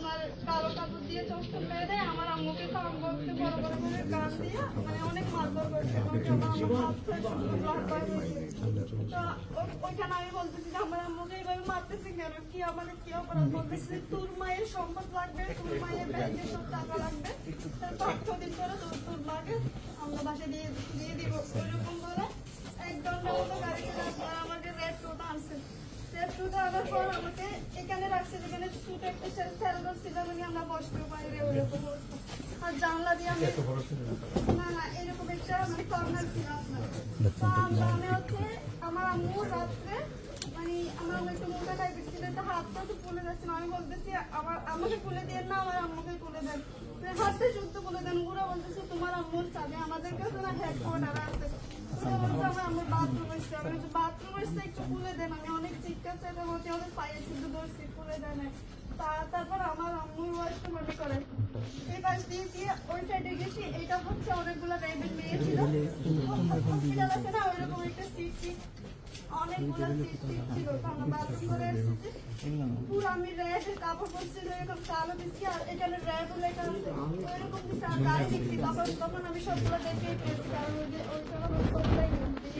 আপনার কালো কাপড় দিয়ে চোখটা পেয়ে দেয়, আমার আম্মুকে বক্সে বড় বড় করে দিয়ে মানে অনেক মারধর করছে। তো ওইখানে আমি বলতেছি যে, আমার আম্মুকে এইভাবে মারতেছি কেন? কি আমার কি অপরাধ? বলতেছি, তোর মায়ের সম্পদ লাগবে, তোর মায়ের ব্যাংকে সব টাকা লাগবে। পাঁচ পরে তোর মাকে আমরা বাসে দিয়ে দিয়ে দিব। ওইরকম বলে এক ঘণ্টা মতো গাড়িতে আমাকে রেড আনছে। রেড টোটা পর আমাকে শুট একটা স্যারেল ছিল মানে আমরা বসতেও পারি রে ওইরকম অবস্থা। আর জানলা দিয়ে আমি না না এরকম একটা মানে কর্নার ছিল আপনার তো আমরা আমি হচ্ছে আমার আম্মু রাত্রে মানে আমার আম্মু একটু মোটা টাইপের ছিল তো হাতটা তো ফুলে যাচ্ছে আমি বলতেছি আমার আমাকে খুলে দিয়ে না আমার আম্মুকে খুলে দেন হাতটা শুদ্ধ খুলে দেন ওরা বলতেছে তোমার আম্মুর চাবি আমাদের কাছে না ওরা বলছে আমার বাথরুম এসছে, আমি বলছি, বাথরুম এসছে, একটু খুলে দেন। আমি অনেক চিৎকার চেতে বলছি, আমাদের পায়ে শুদ্ধ ধরছি, খুলে দেন। তা- তারপর আমার আম্মুর বয়সটা মনে করে, এই পাশ দিয়ে ওই সাইডে গেছি, এটা হচ্ছে অনেকগুলো টাইপের মেয়ে ছিল। হসপিটাল আছে না, ওইরকম একটা সিট সিট অনেকগুলো সিট সিট ছিল। তো আমরা বাথরুম করে এসেছি। পুরো আমি রেড কাপড় পরছিল এরকম কালো দিচ্ছি আর এখানে রেড লেখা আছে। ওইরকম দিচ্ছি আর গাড়ি দেখছি। তখন তখন আমি সবগুলো দেখেই পেয়েছি কারণ ওই যে ওই সময় আমার সবটাই ইয়ে করে ওরা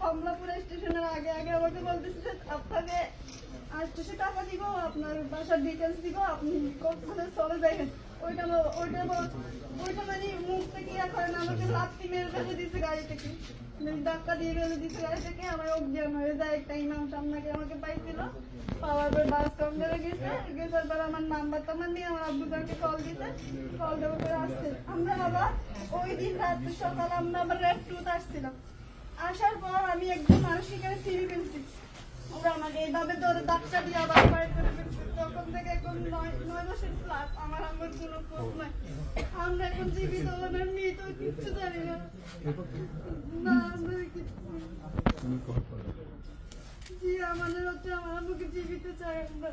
কমলাপুর স্টেশনের আগে আগে আমাকে বলতেছে, আপনাকে আটশোশো টাকা দিব, আপনার বাসার ডিটেলস দিব, আপনি কোথানে চলে দেখেন ওইটা ওইটা ওইটা মানে মুখ থেকে ইয়ে করে না আমাকে লাত্তি মেরে ফেলে দিচ্ছে গাড়ি থেকে। মানে ধাক্কা দিয়ে ফেলে দিচ্ছে গাড়ি থেকে, আমার অজ্ঞান হয়ে যায় একটা ইমাম সামনাকে আমাকে পাইছিল। পাওয়ার পর বাস কাউন্টারে গেছে গেছার পর আমার নাম্বার টাম্বার নিয়ে আমার আব্বুদারকে কল দিতে কল দেওয়ার পরে আসছে। আমরা আবার ওই দিন রাত্রে সকালে আমরা আবার রেড টুথ আসছিলাম আসার পর আমি একজন মানুষ এখানে চিনি ফেলছি। ওরা আমাকে এইভাবে ধরে ডাক্তার দিয়ে আবার বাইর করে ফেলছে। তখন থেকে এখন নয় নয় মাসের প্লাস আমার আমার কোনো খোঁজ নাই আমরা এখন জীবিত ওনার মেয়ে তো কিচ্ছু জানি না। না আমরা জি আমাদের হচ্ছে আমার আম্মুকে জীবিত চাই আমরা।